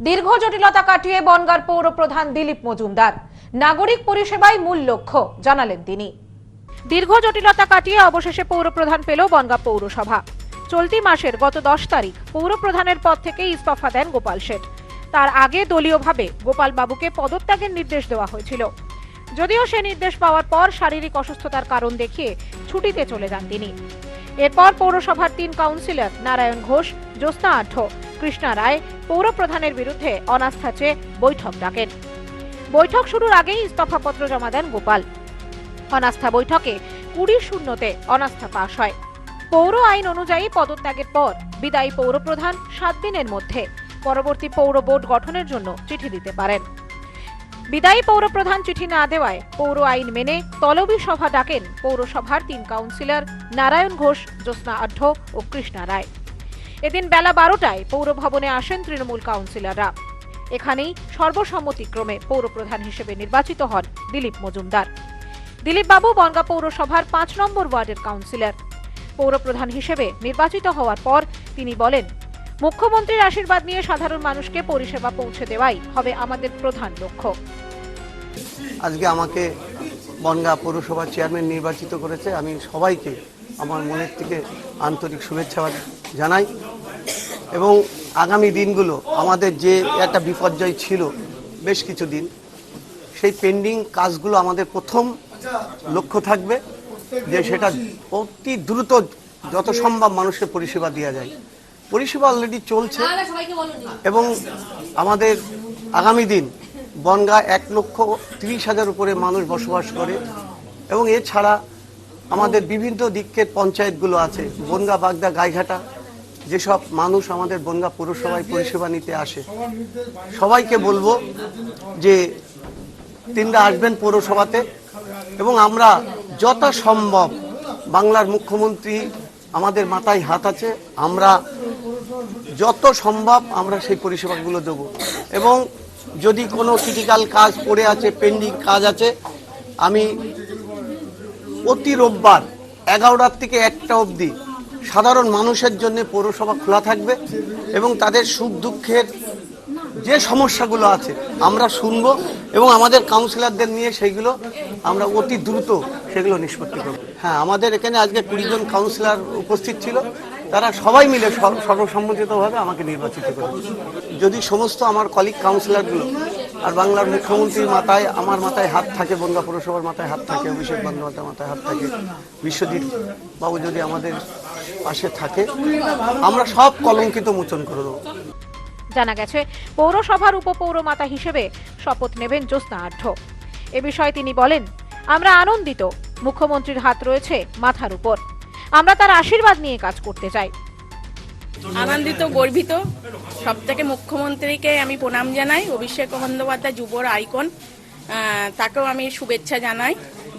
দীর্ঘ জটিলতা কাটিয়ে বনগার পৌর প্রধান দিলীপ মজুমদার। নাগরিক পরিষেবাই মূল লক্ষ্য, জানালেন তিনি। দীর্ঘ জটিলতা কাটিয়ে অবশেষে পৌর প্রধান পেল বনগা পৌরসভা। চলতি মাসের গত দশ তারিখ পৌর প্রধানের পদ থেকে ইস্তফা দেন গোপাল শেঠ তার আগে দলীয়ভাবে গোপাল বাবুকে পদত্যাগের নির্দেশ দেওয়া হয়েছিল। যদিও সে নির্দেশ পাওয়ার পর শারীরিক অসুস্থতার কারণ দেখিয়ে ছুটিতে চলে যান তিনি। এরপর পৌরসভার তিন কাউন্সিলর, নারায়ণ ঘোষ, জ্যোৎস্না আঢ্য, কৃষ্ণা রায় পৌর প্রধানের বিরুদ্ধে অনাস্থা চেয়ে বৈঠক ডাকেন। বৈঠক শুরুর আগেই ইস্তফাপত্র জমা দেন গোপাল। অনাস্থা বৈঠকে কুড়ি শূন্যতে অনাস্থা পাশ হয়। পৌর আইন অনুযায়ী পদত্যাগের পর বিদায়ী পৌর প্রধান সাত দিনের মধ্যে পরবর্তী পৌর বোর্ড গঠনের জন্য চিঠি দিতে পারেন। বিদায়ী পৌর প্রধান চিঠি না দেওয়ায় পৌর আইন মেনে তলবি সভা ডাকেন পৌরসভার তিন কাউন্সিলর নারায়ণ ঘোষ, জ্যোৎস্না আঢ্য ও কৃষ্ণা রায়। এদিন বেলা বারোটায় পৌর ভবনে আসেন তৃণমূল কাউন্সিলররা। এখানেই সর্বসম্মতিক্রমে পৌর প্রধান হিসেবে নির্বাচিত হন দিলীপ মজুমদার। দিলীপ বাবু বনগা পৌরসভার পাঁচ নম্বর ওয়ার্ডের কাউন্সিলর। পৌর প্রধান হিসেবে নির্বাচিত হওয়ার পর তিনি বলেন মুখ্যমন্ত্রীর আশীর্বাদ নিয়ে সাধারণ মানুষকে পরিষেবা পৌঁছে দেওয়াই হবে আমাদের প্রধান লক্ষ্য। আজকে আমাকে বনগা পৌরসভার চেয়ারম্যান নির্বাচিত করেছে। আমি সবাইকে আমার মনের থেকে আন্তরিক শুভেচ্ছা জানাই এবং আগামী দিনগুলো আমাদের যে একটা বিপর্যয় ছিল বেশ কিছু দিন, সেই পেন্ডিং কাজগুলো আমাদের প্রথম লক্ষ্য থাকবে যে সেটা অতি দ্রুত যত সম্ভব মানুষের পরিষেবা দেওয়া যায়। পরিষেবা অলরেডি চলছে। এবং আমাদের আগামী দিন বনগা এক লক্ষ তিরিশ হাজার উপরে মানুষ বসবাস করে। এবং এছাড়া আমাদের বিভিন্ন দিকের পঞ্চায়েতগুলো আছে বনগা বাগদা গাইঘাটা যেসব মানুষ আমাদের বনগা পৌরসভায় পরিষেবা নিতে আসে। সবাইকে বলব যে তিনরা আসবেন পৌরসভাতে এবং আমরা যথাসম্ভব বাংলার মুখ্যমন্ত্রী আমাদের মাথায় হাত আছে আমরা যত সম্ভব আমরা সেই পরিষেবাগুলো দেব। এবং যদি কোনো ক্রিটিক্যাল কাজ পড়ে আছে পেন্ডিং কাজ আছে, আমি প্রতি রোববার এগারোটার থেকে একটা অবধি সাধারণ মানুষের জন্য পৌরসভা খোলা থাকবে এবং তাদের সুখ দুঃখের যে সমস্যাগুলো আছে আমরা শুনব এবং আমাদের কাউন্সিলরদের নিয়ে সেইগুলো আমরা অতি দ্রুত সেগুলো নিষ্পত্তি করব। হ্যাঁ আমাদের এখানে আজকে কুড়িজন কাউন্সিলর উপস্থিত ছিল। তারা সবাই মিলে সর- সর্বসম্মতিতভাবে আমাকে নির্বাচিত করে যদি সমস্ত আমার কলিগ কাউন্সিলরগুলো আর বাংলার মুখ্যমন্ত্রীর মাথায়, আমার মাথায় হাত থাকে, বনগা পৌরসভার মাথায় হাত থাকে, অভিষেক বন্দ্যোপাধ্যায়ের মাথায় হাত থাকে, বিশ্বজিৎ বাবু যদি আমাদের পাশে থাকে, আমরা সব কলঙ্কিত মোচন করে দেবো। জানা গেছে, পৌরসভার উপপৌরমাতা হিসেবে শপথ নেবেন জ্যোৎস্না আঢ্য। এ বিষয়ে তিনি বলেন, আমরা আনন্দিত, মুখ্যমন্ত্রীর হাত রয়েছে মাথার উপর। আমরা তার আশীর্বাদ নিয়ে কাজ করতে চাই। আনন্দিত, গর্বিত সব থেকে মুখ্যমন্ত্রীকে আমি প্রণাম জানাই, অভিষেক বন্দ্যোপাধ্যায় যুবর আইকন তাকেও আমি শুভেচ্ছা জানাই,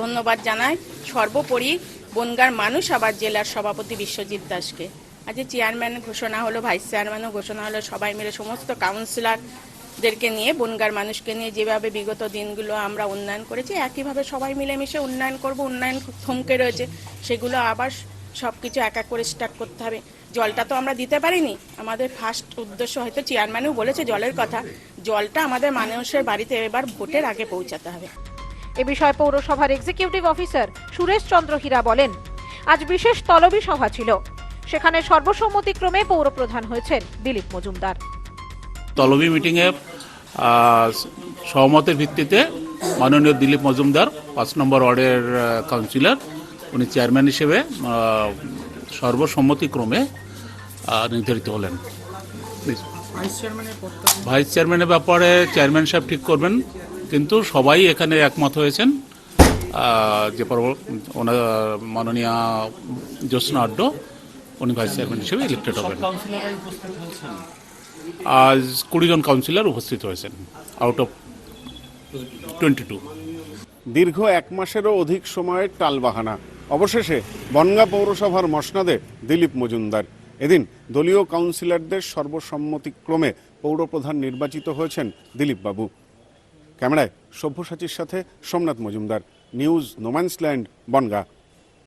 ধন্যবাদ জানাই। সর্বোপরি বনগার মানুষ আবার জেলার সভাপতি বিশ্বজিৎ দাসকে। আজকে চেয়ারম্যান ঘোষণা হলো ভাইস চেয়ারম্যানও ঘোষণা হলো, সবাই মিলে সমস্ত কাউন্সিলরদেরকে নিয়ে, বনগার মানুষকে নিয়ে যেভাবে বিগত দিনগুলো আমরা উন্নয়ন করেছি, একইভাবে সবাই মিলেমিশে উন্নয়ন করব, উন্নয়ন থমকে রয়েছে, সেগুলো আবার সব কিছু এক এক করে স্টার্ট করতে হবে। জলটা তো আমরা দিতে পারিনি। আমাদের ফার্স্ট উদ্দেশ্য হয়তো চেয়ারম্যানও বলেছে জলের কথা, জলটা আমাদের মানুষের বাড়িতে এবার ভোটের আগে পৌঁছাতে হবে। এ বিষয়ে পৌরসভার এক্সিকিউটিভ অফিসার সুরেশ চন্দ্র হীরা বলেন, আজ বিশেষ তলবি সভা ছিল। সেখানে সর্বসম্মতিক্রমে পৌর প্রধান হয়েছেন দিলীপ মজুমদার। তলবি মিটিংয়ে সহমতের ভিত্তিতে মাননীয় দিলীপ মজুমদার পাঁচ নম্বর ওয়ার্ডের কাউন্সিলর উনি চেয়ারম্যান হিসেবে সর্বসম্মতিক্রমে নির্ধারিত হলেন। ভাইস চেয়ারম্যানের ব্যাপারে চেয়ারম্যান সাহেব ঠিক করবেন কিন্তু সবাই এখানে একমত হয়েছেন। যে ওনার মাননীয় জ্যোৎস্না আড্ড উনি ভাইস চেয়ারম্যান হিসেবে ইলেক্টেড হবেন। আজ কুড়ি জন কাউন্সিলর উপস্থিত হয়েছেন আউট অফ টোয়েন্টি টু দীর্ঘ এক মাসেরও অধিক সময়ের টালবাহানা। অবশেষে বনগা পৌরসভার মসনাদে দিলীপ মজুমদার। এদিন দলীয় কাউন্সিলরদের সর্বসম্মতিক্রমে পৌরপ্রধান নির্বাচিত হয়েছেন দিলীপ বাবু ক্যামেরায় সভ্যসাচীর সাথে Somnath Majumdar, news no man's land, Bangaon.